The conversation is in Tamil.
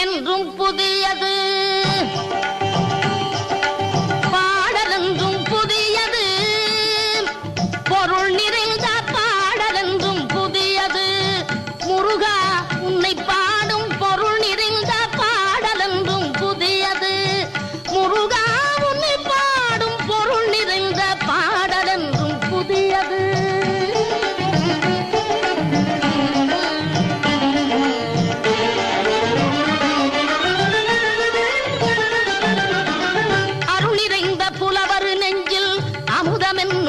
என்றும் புதியது. பாடலென்றும் புதியது. பொருள் நிறைந்த பாடலென்றும் புதியது. முருகா உன்னை பா